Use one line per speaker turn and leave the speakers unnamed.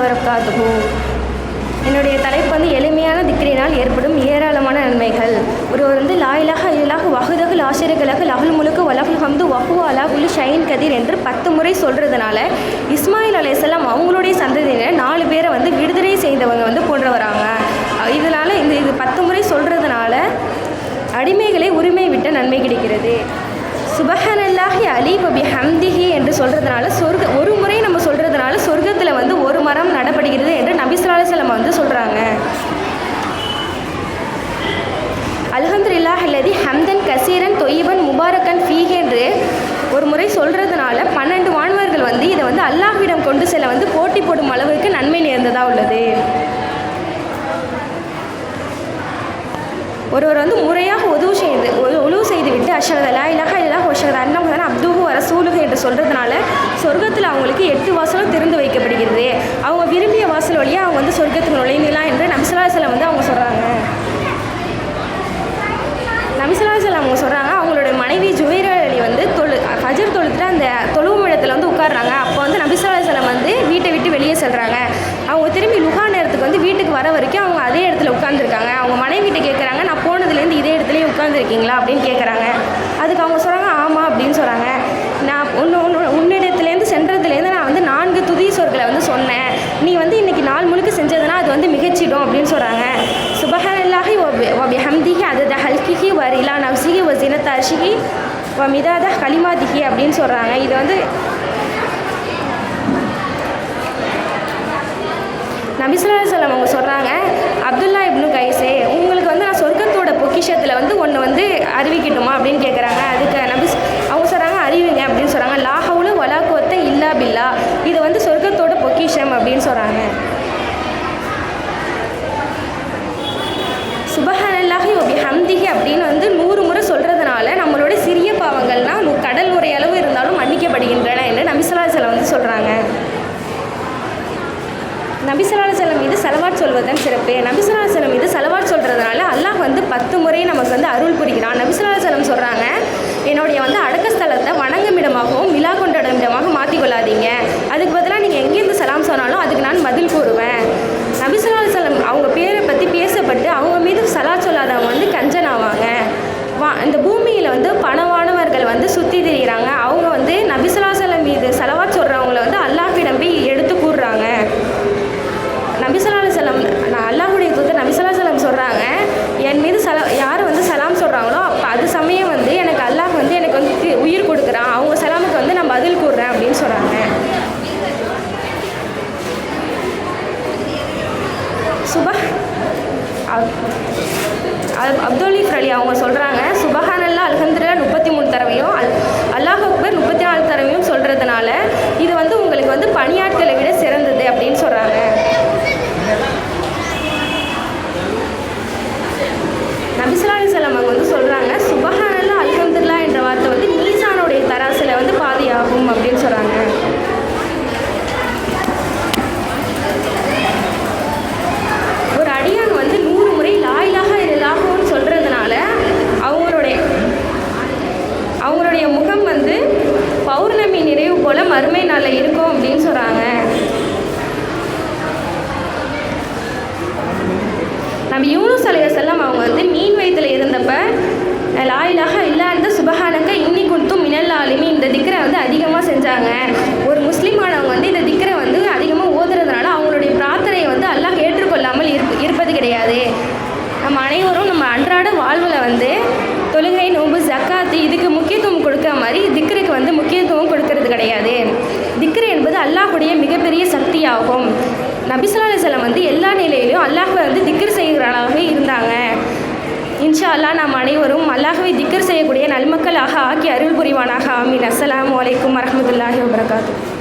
வரகாத்துஹு என்னுடைய தலைப்பு வந்து எளிமையான திக்ரினால் ஏற்படும் ஏராளமான நன்மைகள். ஒருவர் வந்து லாயிலாக இல்லாக வகுதகு ஆசிரியர்களாக லகுல் முழுக்கு வலகுல் ஹம்து வஹு அலா குலு ஷைன் கதிர் என்று பத்து முறை சொல்கிறதுனால இஸ்மாயில் அலையாம் அவங்களுடைய சந்ததியினர் நாலு பேரை வந்து விடுதலை செய்தவங்க வந்து கொண்டு வராங்க இதனால் இந்த இது பத்து முறை சொல்கிறதுனால அடிமைகளை உரிமை விட்ட நன்மை கிடைக்கிறது. சுபஹனல்லாஹி அலி பபி ஹம்திஹி என்று சொல்கிறதுனால சொரு ஒரு முறை நம்ம சொல்கிறதுனால சொர்க்கத்தில் வந்து ஒரு மரம் நடப்படுகிறது என்று நம்ம வந்து சொல்கிறாங்க அல்ஹம்துலில்லாஹ் அல்லதி ஹம்தன் கசீரன் தொய்யபன் முபாரக்கன் ஃபீஹ் என்று ஒரு முறை சொல்கிறதுனால பன்னெண்டு மாணவர்கள் வந்து இதை வந்து அல்லாஹ்விடம் கொண்டு செல்ல வந்து போட்டி போடும் அளவுக்கு நன்மை நேர்ந்ததாக உள்ளது. ஒருவர் வந்து முறையாக உதவு செய்து உழவு செய்துவிட்டு அஷகதலா இலகா இலகா இல்லா அஷரத் அப்துகு வர அரசூலுகு என்று சொல்கிறதுனால சொர்க்கத்தில் அவங்களுக்கு எட்டு வாசலும் திரு வாசல் வழியாக அவங்க வந்து சொர்க்கத்துக்கு நுழைந்தலாம் என்று நம்சலாசலை வந்து அவங்க சொல்கிறாங்க நபிசுல்லாசலம் அவங்க சொல்கிறாங்க அவங்களுடைய மனைவி ஜுவைரா அலி வந்து தொழு ஃபஜர் தொழுத்துட்டு அந்த தொழுவும் இடத்துல வந்து உட்கார்றாங்க. அப்போ வந்து நபிசுல்லாசலம் வந்து வீட்டை விட்டு வெளியே செல்கிறாங்க அவங்க திரும்பி லுகா நேரத்துக்கு வந்து வீட்டுக்கு வர வரைக்கும் அவங்க அதே இடத்துல உட்காந்துருக்காங்க அவங்க மனைவிட்ட கேட்குறாங்க நான் போனதுலேருந்து இதே இடத்துலயே உட்காந்துருக்கீங்களா அப்படின்னு கேட்குறாங்க அதுக்கு அவங்க சொல்கிறாங்க ஆமாம் அப்படின்னு சொல்கிறாங்க நான் ஒன்று ஒன்று உன்னிடத்துலேருந்து சென்றதுலேருந்து நான் வந்து நான்கு துதி சொற்களை வந்து சொன்னேன். நீ வந்து அப்படின்னு சொல்கிறாங்க சுபஹானல்லாஹி ஒபி ஹம்திஹி அதத ஹல்கிஹி வரிலா நவ்சிஹி வ ஜினத் அர்ஷிஹி வ மிதாத கலிமாதிஹி அப்படின்னு சொல்கிறாங்க இது வந்து நபிசுல்லாசலம் அவங்க சொல்கிறாங்க அப்துல்லா இப்னு கைஸே உங்களுக்கு வந்து நான் சொர்க்கத்தோட பொக்கிஷத்தில் வந்து ஒன்று வந்து அறிவிக்கட்டுமா அப்படின்னு கேட்குறாங்க அதுக்கு நபிஸ் அவங்க சொல்கிறாங்க அறிவிங்க அப்படின்னு சொல்கிறாங்க லாஹவுல வலாக்குவத்த இல்லா பில்லா. இது வந்து சொர்க்கத்தோட பொக்கிஷம் அப்படின்னு சொல்கிறாங்க சுபஹானல்லாஹி ஒபி ஹம்திஹி அப்படின்னு வந்து நூறு முறை சொல்கிறதுனால நம்மளோட சிறிய பாவங்கள்லாம் நூ- கடல் உரை அளவு இருந்தாலும் மன்னிக்கப்படுகின்றன என்று நபிசுல்லாசலம் வந்து சொல்கிறாங்க நபிசலாசலம் மீது செலவாட் சொல்வதன் சிறப்பு. நபிசலாசலம் மீது செலவாட் சொல்கிறதுனால அல்லாஹ் வந்து பத்து முறை நமக்கு வந்து அருள் புரிகிறான். நபிசலாசலம் சொல்கிறாங்க என்னுடைய வந்து அடக்க ஸ்தலத்தை வணங்குமிடமாகவும் விழா கொண்டாடும் இடமாக மாற்றிக்கொள்ளாதீங்க. அதுக்கு பதிலாக நீங்கள் எங்கேருந்து சலாம் சொன்னாலும் அதுக்கு நான் பதில் கூறுவேன். நபிசலாசலம் அவங்க பேரை பற்றி பேசப்பட்டு அவங்க மீது சலா சொல்லாதவங்க வந்து கஞ்சன் ஆவாங்க. வா இந்த பூமியில் வந்து பணவானவர்கள் வந்து சுற்றி திரிகிறாங்க அவங்க வந்து நபிசலாசலம் மீது செலவாட் சொல்கிறவங்கள வந்து அல்லாஹ்விடம் போய் எடுத்து கூறுறாங்க நபிசல்லா செல்லம் நான் அல்லாஹுடைய தூதர் நபிசல்லா செல்லம் சொல்கிறாங்க என் மீது சல யார் வந்து சலாம் சொல்கிறாங்களோ அப்போ அது சமயம் வந்து எனக்கு அல்லாஹ் வந்து எனக்கு வந்து தி- உயிர் கொடுக்குறான் அவங்க சலாமுக்கு வந்து நான் பதில் கூறுறேன் அப்படின்னு சொல்கிறாங்க சுபா அப்துல்லீஃப் அலி அவங்க சொல்கிறாங்க சுபஹானல்லா அல்ஹந்திரா முப்பத்தி மூணு தடவையும் அல் அல்லாஹ் அக்பர் முப்பத்தி நாலு தடவையும் சொல்கிறதுனால இது வந்து உங்களுக்கு வந்து பணியாட்களை விட சிறந்தது அப்படின்னு சொல்கிறாங்க நபிசுல்லாஹி செல்லம் அவங்க வந்து சொல்கிறாங்க சுபஹானல்லா அல்ஹம்துலில்லா என்ற வார்த்தை வந்து மீசானுடைய தராசில் வந்து பாதியாகும் அப்படின்னு சொல்கிறாங்க ஒரு அடியான் வந்து நூறு முறை லாயிலாக இல்லாகன்னு சொல்கிறதுனால அவங்களுடைய அவங்களுடைய முகம் வந்து பௌர்ணமி நிறைவு போல் மறுமை நாளில் இருக்கும் அப்படின்னு சொல்கிறாங்க நம்ம யூனுஸ் அலையசல்லாம் அவங்க வந்து மீன் வயிற்றுல இருந்தப்ப லாயிலாக இல்லாத சுபகானக்க இன்னி கொடுத்தும் மினல்லாலுமே இந்த திக்கரை வந்து அதிகமாக செஞ்சாங்க. ஒரு முஸ்லீமானவங்க வந்து இந்த திக்கரை வந்து அதிகமாக ஓதுறதுனால அவங்களுடைய பிரார்த்தனையை வந்து அல்லாஹ் ஏற்றுக்கொள்ளாமல் இருப் இருப்பது கிடையாது. நம்ம அனைவரும் நம்ம அன்றாட வாழ்வில் வந்து முக்கியத்துவம் மாதிரி திக்ருக்கு வந்து முக்கியத்துவம் கொடுக்கறது கிடையாது. திக்ரு என்பது அல்லாஹுடைய மிகப்பெரிய சக்தியாகும். நபிசுல்லா அலிஸ்லாம் வந்து எல்லா நிலையிலையும் அல்லாஹை வந்து திக்ர் செய்கிறவர்களாகவே இருந்தாங்க. இன்ஷா அல்லாஹ் நாம் அனைவரும் அல்லாஹுவை திக்ர் செய்யக்கூடிய நல்மக்களாக ஆக்கி அருள் புரிவானாக. ஆமீன். அஸ்லாம் வலைக்கம் வரமத்துல்லாஹி வபரகாத்து